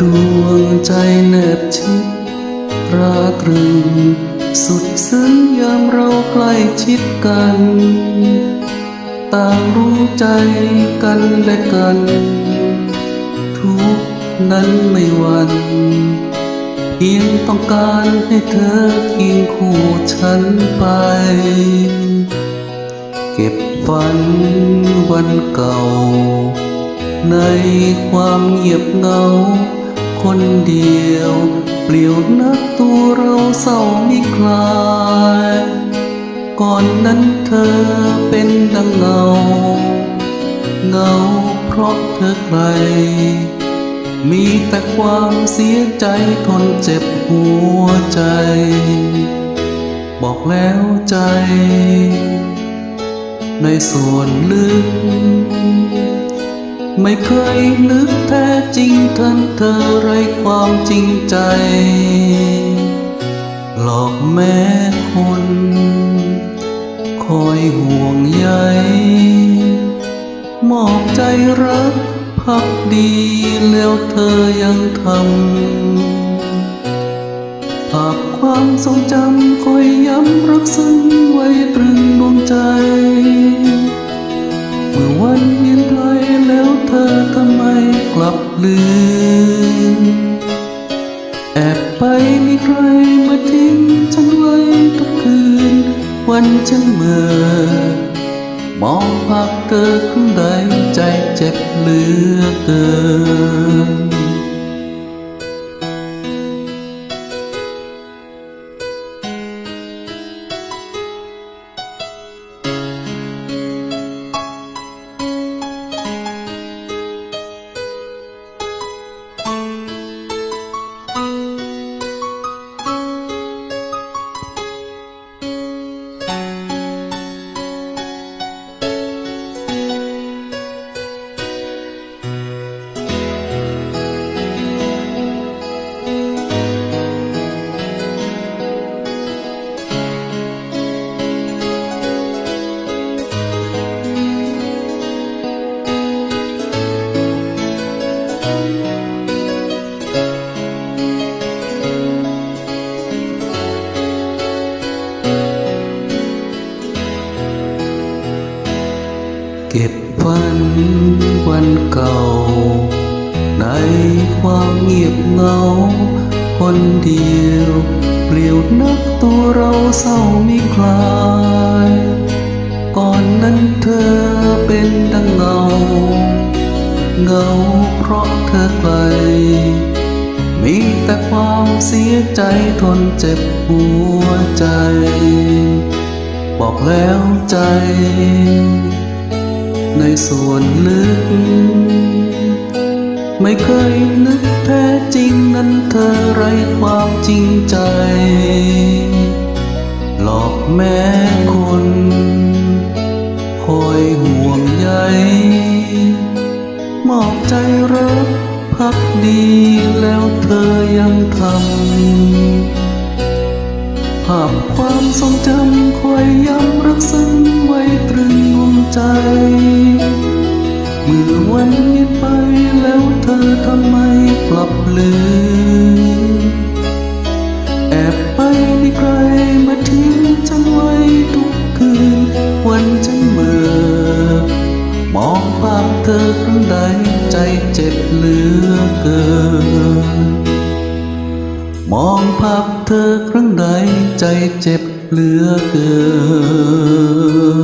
ดวงใจแนบชิดราตรึง สุดซึ้งยามเราใกล้ชิดกัน ต่างรู้ใจกันและกัน ทุกนั้นไม่วันเพียงต้องการให้เธอเคียงคู่ฉันไป เก็บฝันวันเก่า ในความเงียบเงา คนเดียว เปลี่ยวนักตัวเราเศร้ามิคลาย ก่อนนั้นเธอเป็นดังเงา เงาเพราะเธอไกล มีแต่ความเสียใจทนเจ็บหัวใจ บอกแล้วใจ ในส่วนลึก ไม่เคยนึกแท้ จริงท่านเธอไรความจริงใจ หลอกแม้คน คอยห่วงใยมอบใจรักพักดีแล้วเธอยังทำภาพความทรงจำคอยย้ำรักซึ้งไว้ตรึงดวงใจ เมื่อวันเย็นไกลแล้วเธอทำไม ลืม แอบไปมีใครมาทิ้งฉันไว้ทุกคืน วันฉันเมื่อ มองภาพเธอครั้งใดใจเจ็บเหลือเกิน เก็บฝันวันเก่า ในความเงียบเงา คนเดียวเปลี่ยวนักตัวเราเศร้ามิคลาย ก่อนนั้นเธอเป็นดังเงา เงาเพราะเธอไกล มีแต่ความเสียใจทนเจ็บหัวใจ บอกแล้วใจ ในส่วนลึก ไม่เคยนึกแท้จริงนั้นเธอไรความจริงใจ หลอกแม้คนคอยห่วงใยมอบใจรักพักดีแล้วเธอยังทำภาพความทรงจำคอยย้ำรักซึ้งไว้ตรึงดวงใจ วันเงียบไปแล้วเธอทำไมกลับลืมแอบไปมีใครมาทิ้งฉันไว้ทุกคืน วันฉันเมื่อมองภาพเธอครั้งใดใจเจ็บเหลือเกิน มองภาพเธอครั้งใดใจเจ็บเหลือเกิน